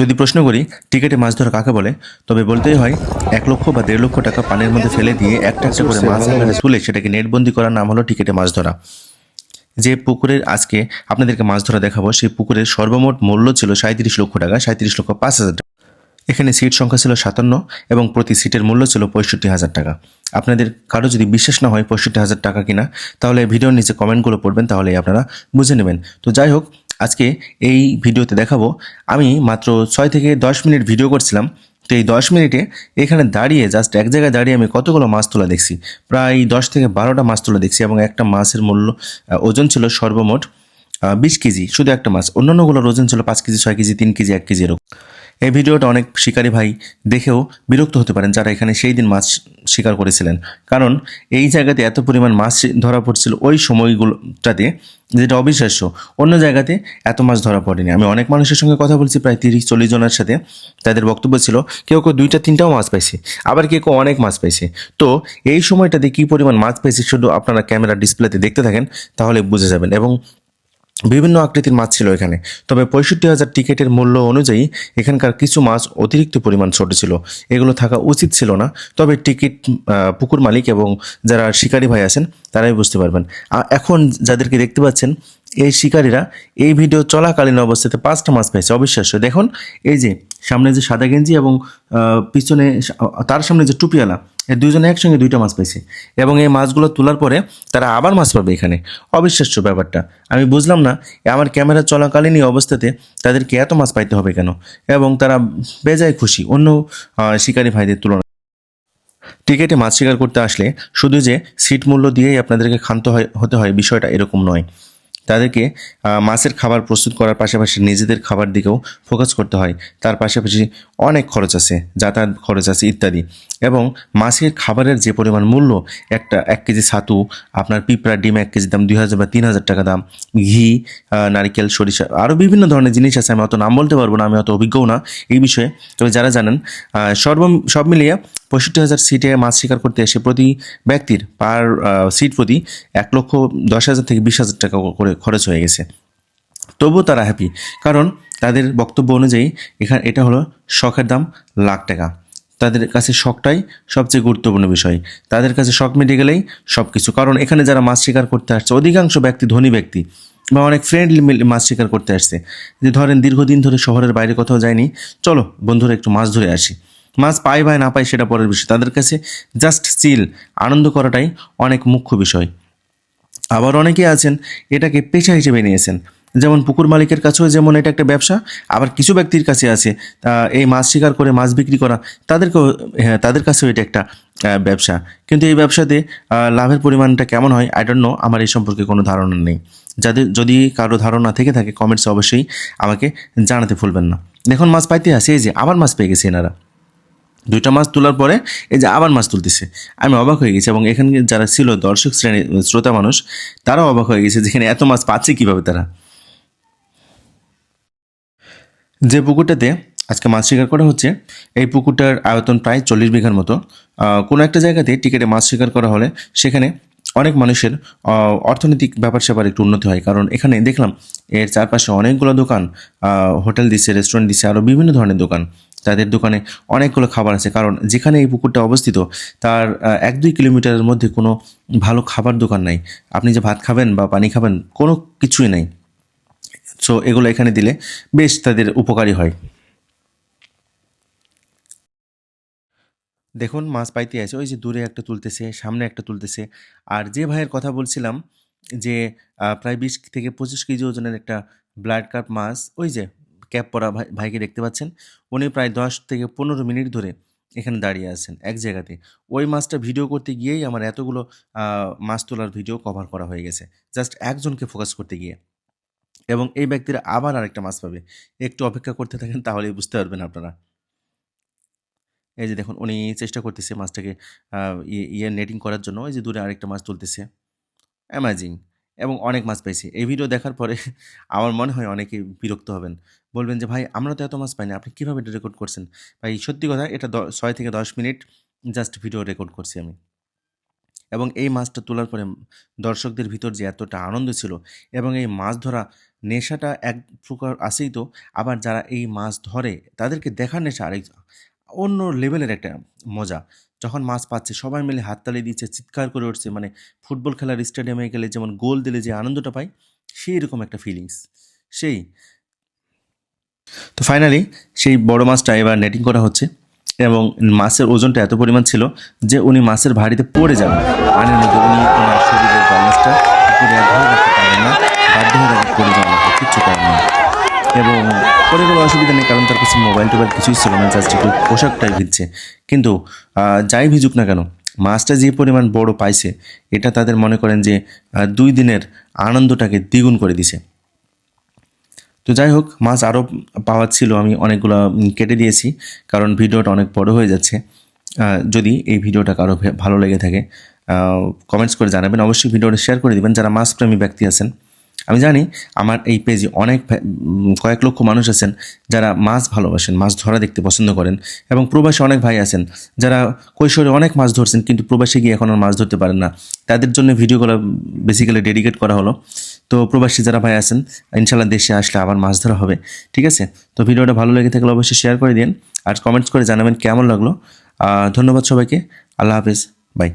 যদি প্রশ্ন করি টিকেটে মাছ ধরা কাকে বলে? তবে বলতেই হয় এক লক্ষ বা দেড় লক্ষ টাকা পানির মধ্যে ফেলে দিয়ে একটা একটা করে মাছ এখানে তুলে সেটাকে নেটবন্দি করার নাম হলো টিকেটে মাছ ধরা। যে পুকুরের আজকে আপনাদেরকে মাছ ধরা দেখাবো সেই পুকুরের সর্বমোট মূল্য ছিল সাঁত্রিশ লক্ষ টাকা সাঁত্রিশ লক্ষ পাঁচ হাজার টাকা। এখানে সিট সংখ্যা ছিল সাতান্ন এবং প্রতি সিটের মূল্য ছিল পঁয়ষট্টি হাজার টাকা। আপনাদের কারও যদি বিশ্বাস না হয় পঁয়ষট্টি হাজার টাকা কিনা তাহলে ভিডিওর নিচে কমেন্টগুলো পড়বেন তাহলে আপনারা বুঝে নেবেন। তো যাই হোক আজকে এই ভিডিওতে দেখাবো। আমি মাত্র ছয় থেকে দশ মিনিট ভিডিও করছিলাম। তো এই দশ মিনিটে এখানে দাঁড়িয়ে জাস্ট এক জায়গায় দাঁড়িয়ে আমি কতগুলো মাছ তোলা দেখছি। প্রায় দশ থেকে বারোটা মাছ তোলা দেখছি এবং একটা মাছের মূল্য ওজন ছিল সর্বমোট বিশ কেজি, শুধু একটা মাছ। অন্যান্যগুলোর ওজন ছিল পাঁচ কেজি, ছয় কেজি, তিন কেজি, এক কেজি এরকম। এই ভিডিওটা অনেক শিকারী ভাই দেখেও বিরক্ত হতে পারেন যারা এখানে সেই দিন মাছ শিকার করেছিলেন। কারণ এই জায়গাতে এত পরিমাণ মাছ ধরা পড়ছিল ওই সময়গুলোটাতে যেটা অবিশ্বাস্য। অন্য জায়গাতে এত মাছ ধরা পড়েনি। আমি অনেক মানুষের সঙ্গে কথা বলছি, প্রায় তিরিশ, চল্লিশ জনের সাথে। তাদের বক্তব্য ছিল, কেউ কেউ দুইটা, তিনটাও মাছ পাইছে, আবার কেউ কেউ অনেক মাছ পাইছে। তো এই সময়টাতে কী পরিমাণ মাছ পেয়েছে শুধু আপনারা ক্যামেরা ডিসপ্লেতে দেখতে থাকেন, তাহলে বুঝে যাবেন। এবং বিভিন্ন আকৃতির মাছ ছিল এখানে। তবে পঁয়ষট্টি হাজার টিকিটের মূল্য অনুযায়ী এখানকার কিছু মাছ অতিরিক্ত পরিমাণ ছোট ছিল। এগুলো থাকা উচিত ছিল না। তবে টিকিট পুকুর মালিক এবং যারা শিকারী ভাই আছেন, তারাই বুঝতে পারবেন। আ- এখন যাদেরকে দেখতে পাচ্ছেন, এই শিকারীরা এই ভিডিও চলাকালীন অবস্থাতে পাঁচটা মাছ পেয়েছে অবিশ্বাস্য। দেখুন, এই যে সামনে যে সাদা গেঞ্জি এবং পিছনে তার সামনে যে টুপিওয়ালা এই দুজনে একসঙ্গে দুইটা মাছ পাইছে। এবং এই মাছগুলো তোলার পরে তারা আবার মাছ পাবে এখানে। অবিশ্বাস্য ব্যাপারটা। আমি বুঝলাম না আমার ক্যামেরা চলাকালীনই অবস্থাতে তাদেরকে এত মাছ পাইতে হবে কেন? এবং তারা বেজায় খুশি, অন্য শিকারী ভাইদের তুলনায়। টিকেটে মাছ শিকার করতে আসলে শুধু যে সিট মূল্য দিয়েই আপনাদেরকে ক্ষান্ত হয়, হতে হয় বিষয়টা এরকম নয়। তাদেরকে মাছের খাবার প্রস্তুত করার পাশাপাশি নিজেদের খাবার দিকেও ফোকাস করতে হয়। তার পাশাপাশি অনেক খরচ আছে, যাতায়াত খরচ আছে ইত্যাদি। এবং মাছের খাবারের যে পরিমাণ মূল্য, একটা এক কেজি ছাতু, আপনার পিঁপড়া ডিম এক কেজি দাম দুই হাজার বা তিন হাজার টাকা দাম, ঘি নারিকেল, সরিষা আরও বিভিন্ন ধরনের জিনিস আছে, আমি অত নাম বলতে পারব না, আমি অত অভিজ্ঞও না এই বিষয়ে। তবে যারা জানেন সর্ব সব মিলিয়ে পঁয়ষট্টি হাজার সিটে মাছ শিকার করতে এসে প্রতি ব্যক্তির পার সিট প্রতি এক লক্ষ দশ হাজার থেকে বিশ হাজার টাকা করে খরচ হয়ে গেছে। তবুও তারা হ্যাপি কারণ তাদের বক্তব্য অনুযায়ী এখানে এটা হলো শখের দাম লাখ টাকা। তাদের কাছে শখটাই সবচেয়ে গুরুত্বপূর্ণ বিষয়। তাদের কাছে শখ মিটে গেলেই সব কিছু কারণ এখানে যারা মাছ শিকার করতে আসছে, অধিকাংশ ব্যক্তি ধনী ব্যক্তি বা অনেক ফ্রেন্ডলি মাছ শিকার করতে আসছে। যে ধরেন দীর্ঘদিন ধরে শহরের বাইরে কোথাও যায়নি, চলো বন্ধুরা একটু মাছ ধরে আসি। মাছ পায় বা না পায় সেটা পরের বিষয়। তাদের কাছে জাস্ট চিল আনন্দ করাটাই অনেক মুখ্য বিষয়। আবার অনেকে আছেন, এটাকে পেশা হিসেবে নিয়েছেন। যেমন পুকুর মালিকের কাছেও যেমন এটা একটা ব্যবসা, আবার কিছু ব্যক্তির কাছে আছে এই মাছ শিকার করে মাছ বিক্রি করা, তাদেরকেও হ্যাঁ তাদের কাছেও এটা একটা ব্যবসা। কিন্তু এই ব্যবসাতে লাভের পরিমাণটা কেমন হয়? আই ডোন্ট নো আমার এই সম্পর্কে কোনো ধারণা নেই। যাদের, যদি কারও ধারণা থেকে থাকে কমেন্টসে অবশ্যই আমাকে জানাতে ভুলবেন না। দেখুন, মাছ পাইতে আসে, এই যে আবার মাছ পেয়ে গেছে এনারা। দুইটা মাছ তোলার পরে, এই যে আবার মাছ তুলতেছে। আমি অবাক হয়ে গেছি, এবং এখানে যারা ছিল দর্শক শ্রেণি শ্রোতা মানুষ, তারাও অবাক হয়ে গেছে যেখানে এত মাছ পাচ্ছে কীভাবে তারা? যে পুকুরটাতে আজকে মাছ শিকার করা হচ্ছে, এই পুকুরটার আয়তন প্রায় চল্লিশ বিঘার মতো। কোনো একটা জায়গাতে টিকিটে মাছ শিকার করা হলে সেখানে অনেক মানুষের অর্থনৈতিক ব্যাপার স্যাপার একটু উন্নতি হয়। কারণ এখানে দেখলাম এর চারপাশে অনেকগুলো দোকান হোটেল দিচ্ছে রেস্টুরেন্ট দিচ্ছে আরও বিভিন্ন ধরনের দোকান। তাদের দোকানে অনেকগুলো খাবার আছে। কারণ যেখানে এই পুকুরটা অবস্থিত, তার এক দুই কিলোমিটারের মধ্যে কোনো ভালো খাবার দোকান নাই। আপনি যে ভাত খাবেন বা পানি খাবেন, কোনো কিছুই নাই। সো এগুলো এখানে দিলে বেশ তাদের উপকারী হয়। দেখুন, মাছ পাইতে আছে ওই যে দূরে একটা তুলতেছে, সামনে একটা তুলতেছে। আর যে ভাইয়ের কথা বলছিলাম যে প্রায় বিশ থেকে পঁচিশ কেজি ওজনের একটা ব্লাড কাপ মাছ, ওই যে ক্যাপ পরা ভাই, ভাইকে দেখতে পাচ্ছেন, উনি প্রায় দশ থেকে পনেরো মিনিট ধরে এখানে দাঁড়িয়ে আছেন এক জায়গাতে। ওই মাছটা ভিডিও করতে গিয়েই আমার এতগুলো মাছ তোলার ভিডিও কভার করা হয়ে গেছে। জাস্ট একজনকে ফোকাস করতে গিয়ে। এবং এই ব্যক্তিরা আবার আরেকটা মাছ পাবে। একটু অপেক্ষা করতে থাকেন, তাহলেই বুঝতে পারবেন আপনারা। এই যে দেখুন, উনি চেষ্টা করতেছে মাছটাকে ইয়ে নেটিং করার জন্য। ওই যে দূরে আরেকটা মাছ তুলতেছে। অ্যামাজিং এবং অনেক মাছ পাইছি। এই ভিডিও দেখার পরে আমার মনে হয় অনেকে বিরক্ত হবেন। বলবেন যে, ভাই, আমরা তো এত মাছ পাইনি। আপনি কীভাবে এটা রেকর্ড করছেন? ভাই, সত্যি কথা, এটা ছয় থেকে দশ মিনিট জাস্ট ভিডিও রেকর্ড করছি আমি। এবং এই মাছটা তোলার পরে দর্শকদের ভিতর যে এতটা আনন্দ ছিল, এবং এই মাছ ধরা নেশাটা এক প্রকার আসেই তো। আবার যারা এই মাছ ধরে, তাদেরকে দেখার নেশা আরেক অন্য লেভেলের একটা মজা। যখন মাছ পাচ্ছে, সবাই মিলে হাততালি দিচ্ছে, চিৎকার করে উঠছে মানে ফুটবল খেলার স্টেডিয়ামে গেলে যেমন গোল দিলে যে আনন্দটা পাই সেই রকম একটা ফিলিংস সেই। তো ফাইনালি সেই বড় মাছটা এবার নেটিং করা হচ্ছে এবং মাছের ওজনটা এত পরিমাণ ছিল যে উনি মাছের ভারিতে পড়ে যাবেন মধ্যে উনি ওনার শরীরের ব্যালেন্সটা এবং পরে কোনো অসুবিধা নেই, কারণ তার কাছে মোবাইল টোবাইল কিছুই ছিল না জাস্ট একটু পোশাকটাই ভিজছে। কিন্তু যাই ভিজুক না কেন মাছটা যে পরিমাণ বড় পাইছে, এটা তাদের মনে করেন যে দুই দিনের আনন্দটাকে দ্বিগুণ করে দিছে। তো যাই হোক, মাছ আরও পাওয়ার ছিল, আমি অনেকগুলো কেটে দিয়েছি, কারণ ভিডিওটা অনেক বড় হয়ে যাচ্ছে। যদি এই ভিডিওটা কারও ভালো লেগে থাকে কমেন্টস করে জানাবেন। অবশ্যই ভিডিওটা শেয়ার করে দিবেন। যারা মাছ প্রেমী ব্যক্তি আছেন আমি জানি আমার এই পেজে অনেক কয়েক লক্ষ মানুষ আছেন যারা মাছ ভালোবাসেন, মাছ ধরা দেখতে পছন্দ করেন এবং প্রবাসী অনেক ভাই আছেন যারা কৈশোরে অনেক মাছ ধরছেন কিন্তু প্রবাসে গিয়ে এখন আর মাছ ধরতে পারেন না। তাদের জন্য ভিডিওগুলো বেসিক্যালি ডেডিকেট করা হলো। তো প্রবাসী যারা ভাই আছেন ইনশাল্লাহ দেশে আসলে আবার মাছ ধরা হবে, ঠিক আছে? তো ভিডিওটা ভালো লেগে থাকলে অবশ্যই শেয়ার করে দিন আর কমেন্টস করে জানাবেন কেমন লাগল। ধন্যবাদ সবাইকে, আল্লাহ হাফিজ বাই